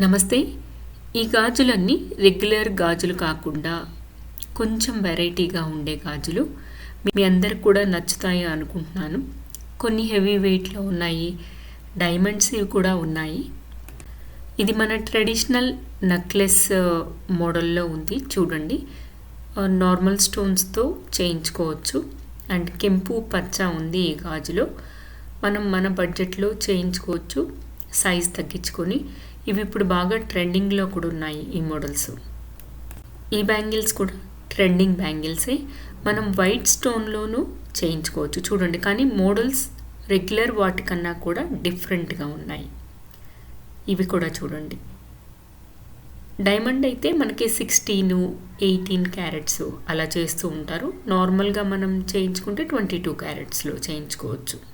నమస్తే. ఈ గాజులన్నీ రెగ్యులర్ గాజులు కాకుండా కొంచెం వెరైటీగా ఉండే గాజులు. మీ అందరికి కూడా నచ్చుతాయి అనుకుంటున్నాను. కొన్ని హెవీ వెయిట్లో ఉన్నాయి. డైమండ్స్ కూడా ఉన్నాయి. ఇది మన ట్రెడిషనల్ నెక్లెస్ మోడల్లో ఉంది. చూడండి. నార్మల్ స్టోన్స్తో చేయించుకోవచ్చు. అండ్ కెంపు పచ్చ ఉంది ఈ గాజులో. మనం మన బడ్జెట్లో చేయించుకోవచ్చు. సైజ్ తగ్గించుకొని ఇవి ఇప్పుడు బాగా ట్రెండింగ్లో కూడా ఉన్నాయి ఈ మోడల్స్. ఈ బ్యాంగిల్స్ కూడా ట్రెండింగ్ బ్యాంగిల్సే. మనం వైట్ స్టోన్లోనూ చేయించుకోవచ్చు చూడండి. కానీ మోడల్స్ రెగ్యులర్ వాటికన్నా కూడా డిఫరెంట్గా ఉన్నాయి. ఇవి కూడా చూడండి. డైమండ్ అయితే మనకి సిక్స్టీను ఎయిటీన్ క్యారెట్స్ అలా చేస్తూ ఉంటారు. నార్మల్గా మనం చేయించుకుంటే ట్వంటీ టూ క్యారెట్స్లో చేయించుకోవచ్చు.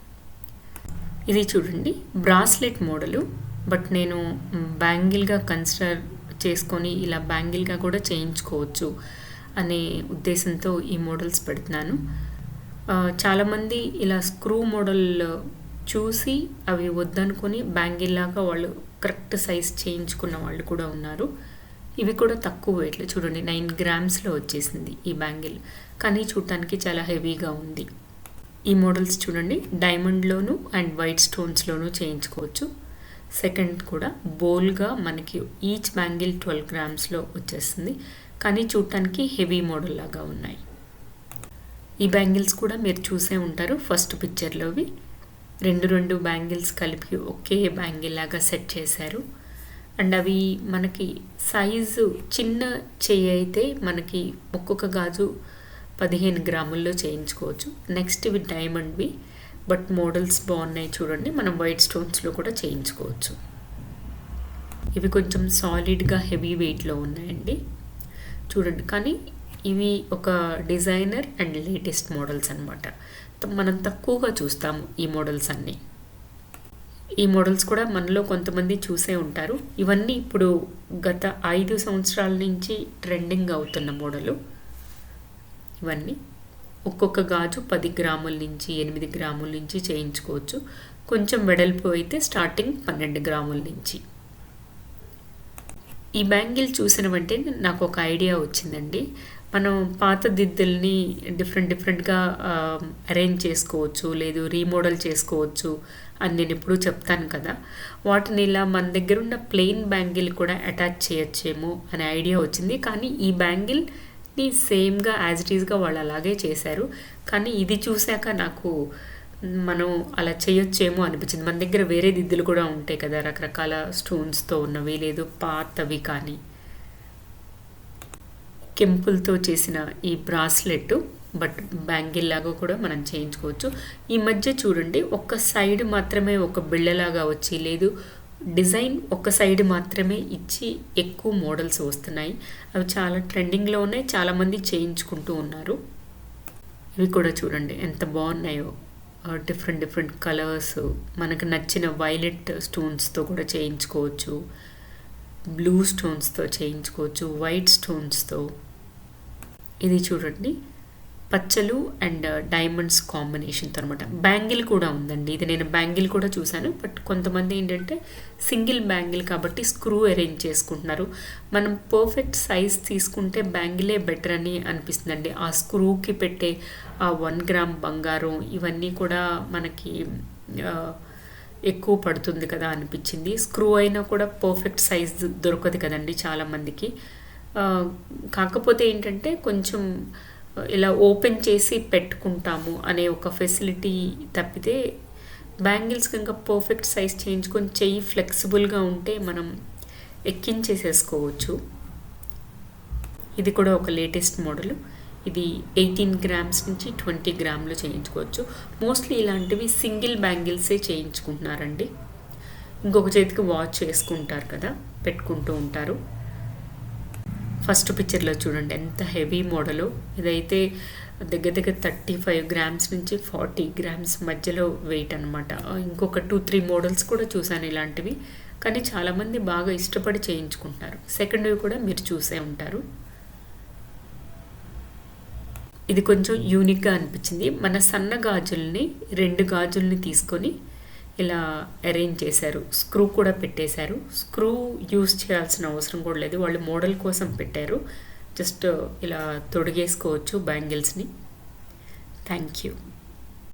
ఇది చూడండి. Bracelet model. బట్ నేను బ్యాంగిల్గా కన్సిడర్ చేసుకొని ఇలా బ్యాంగిల్గా కూడా చేయించుకోవచ్చు అనే ఉద్దేశంతో ఈ మోడల్స్ పెడుతున్నాను. చాలామంది ఇలా స్క్రూ మోడల్ చూసి అవి వద్దనుకొని బ్యాంగిల్ లాగా వాళ్ళు కరెక్ట్ సైజ్ చేయించుకున్న వాళ్ళు కూడా ఉన్నారు. ఇవి కూడా తక్కువ వెయిట్లో చూడండి నైన్ గ్రామ్స్లో వచ్చేసింది ఈ బ్యాంగిల్. కానీ చూడటానికి చాలా హెవీగా ఉంది. ఈ మోడల్స్ చూడండి. డైమండ్లోను అండ్ వైట్ స్టోన్స్లోనూ చేయించుకోవచ్చు. సెకండ్ కూడా బోల్గా మనకి ఈచ్ బ్యాంగిల్ ట్వెల్వ్ గ్రామ్స్లో వచ్చేస్తుంది. కానీ చూడటానికి హెవీ మోడల్ లాగా ఉన్నాయి. ఈ బ్యాంగిల్స్ కూడా మీరు చూసే ఉంటారు. ఫస్ట్ పిక్చర్లోవి రెండు రెండు బ్యాంగిల్స్ కలిపి ఒకే బ్యాంగిల్ లాగా సెట్ చేశారు. అండ్ అవి మనకి సైజు చిన్న చెయ్యి అయితే మనకి ఒక్కొక్క గాజు పదిహేను గ్రాముల్లో చేయించుకోవచ్చు. నెక్స్ట్ ఇవి డైమండ్వి బట్ మోడల్స్ బాగున్నాయి చూడండి. మనం వైట్ స్టోన్స్లో కూడా చేయించుకోవచ్చు. ఇవి కొంచెం సాలిడ్గా హెవీ వెయిట్లో ఉన్నాయండి. చూడండి కానీ ఇవి ఒక డిజైనర్ అండ్ లేటెస్ట్ మోడల్స్ అనమాట మనం తక్కువగా చూస్తాము ఈ మోడల్స్ అన్నీ. ఈ మోడల్స్ కూడా మనలో కొంతమంది చూసే ఉంటారు. ఇవన్నీ ఇప్పుడు గత ఐదు సంవత్సరాల నుంచి ట్రెండింగ్ అవుతున్న మోడలు ఇవన్నీ ఒక్కొక్క గాజు పది గ్రాముల నుంచి ఎనిమిది గ్రాముల నుంచి చేయించుకోవచ్చు. కొంచెం వెడల్పు అయితే స్టార్టింగ్ పన్నెండు గ్రాముల నుంచి. ఈ బ్యాంగిల్ చూసిన వెంటనే నాకు ఒక ఐడియా వచ్చిందండి. మనం పాత దిద్దుల్ని డిఫరెంట్ డిఫరెంట్గా అరేంజ్ చేసుకోవచ్చు లేదు రీమోడల్ చేసుకోవచ్చు అని నేను ఎప్పుడూ చెప్తాను కదా. వాటిని ఇలా మన దగ్గర ఉన్న ప్లెయిన్ బ్యాంగిల్ కూడా అటాచ్ చేయొచ్చేమో అనే ఐడియా వచ్చింది. కానీ ఈ బ్యాంగిల్ బ్యాంగిల్ని సేమ్గా యాజ్ ఇట్ ఈస్గా వాళ్ళు అలాగే చేశారు. కానీ ఇది చూశాక నాకు మనం అలా చేయొచ్చేమో అనిపించింది. మన దగ్గర వేరే దిద్దులు కూడా ఉంటాయి కదా రకరకాల స్టోన్స్తో ఉన్నవి లేదు పాతవి కానీ. కెంపుల్తో చేసిన ఈ బ్రాస్లెట్ బట్ బ్యాంగిల్ లాగా కూడా మనం చేయించుకోవచ్చు. ఈ మధ్య చూడండి ఒక్క సైడ్ మాత్రమే ఒక బిళ్ళలాగా వచ్చి లేదు డిజైన్ ఒక సైడ్ మాత్రమే ఇచ్చి ఎక్కువ మోడల్స్ వస్తున్నాయి. అవి చాలా ట్రెండింగ్లో ఉన్నాయి చాలామంది చేయించుకుంటూ ఉన్నారు. ఇవి కూడా చూడండి ఎంత బాగున్నాయో. డిఫరెంట్ డిఫరెంట్ కలర్స్ మనకు నచ్చిన వైలెట్ స్టోన్స్తో కూడా చేయించుకోవచ్చు. బ్లూ స్టోన్స్తో చేయించుకోవచ్చు వైట్ స్టోన్స్తో. ఇది చూడండి పచ్చలు అండ్ డైమండ్స్ కాంబినేషన్తో అనమాట బ్యాంగిల్ కూడా ఉందండి. ఇది నేను బ్యాంగిల్ కూడా చూశాను. బట్ కొంతమంది ఏంటంటే సింగిల్ బ్యాంగిల్ కాబట్టి స్క్రూ అరేంజ్ చేసుకుంటున్నారు. మనం పర్ఫెక్ట్ సైజ్ తీసుకుంటే బ్యాంగిలే బెటర్ అని అనిపిస్తుందండి. ఆ స్క్రూకి పెట్టే ఆ వన్ గ్రామ్ బంగారం ఇవన్నీ కూడా మనకి ఎక్కువ పడుతుంది కదా అనిపించింది. స్క్రూ అయినా కూడా పర్ఫెక్ట్ సైజ్ దొరకదు కదండి చాలామందికి. కాకపోతే ఏంటంటే కొంచెం ఇలా ఓపెన్ చేసి పెట్టుకుంటాము అనే ఒక ఫెసిలిటీ తప్పితే బ్యాంగిల్స్ ఇంకా పర్ఫెక్ట్ సైజ్ చేయించుకొని చెయ్యి ఫ్లెక్సిబుల్గా ఉంటే మనం ఎక్కించేసేసుకోవచ్చు. ఇది కూడా ఒక లేటెస్ట్ మోడల్ ఇది ఎయిటీన్ గ్రామ్స్ నుంచి ట్వంటీ గ్రామ్లో చేయించుకోవచ్చు. మోస్ట్లీ ఇలాంటివి సింగిల్ బ్యాంగిల్సే చేయించుకుంటున్నారండి. ఇంకొక చేతికి వాచ్ వేసుకుంటారు కదా పెట్టుకుంటూ ఉంటారు. ఫస్ట్ పిక్చర్లో చూడండి ఎంత హెవీ మోడలు. ఇదైతే దగ్గర దగ్గర థర్టీ ఫైవ్ గ్రామ్స్ నుంచి ఫార్టీ గ్రామ్స్ మధ్యలో వెయిట్ అనమాట ఇంకొక టూ త్రీ మోడల్స్ కూడా చూశాను ఇలాంటివి. కానీ చాలామంది బాగా ఇష్టపడి చేయించుకుంటున్నారు సెకండ్ కూడా మీరు చూసే ఉంటారు. ఇది కొంచెం యూనిక్గా అనిపించింది. మన సన్న గాజుల్ని రెండు గాజుల్ని తీసుకొని ఇలా అరేంజ్ చేశారు. స్క్రూ కూడా పెట్టేశారు. స్క్రూ యూస్ చేయాల్సిన అవసరం కూడా లేదు. వాళ్ళు మోడల్ కోసం పెట్టారు. జస్ట్ ఇలా తొడిగేసుకోవచ్చు బ్యాంగిల్స్ని. Thank you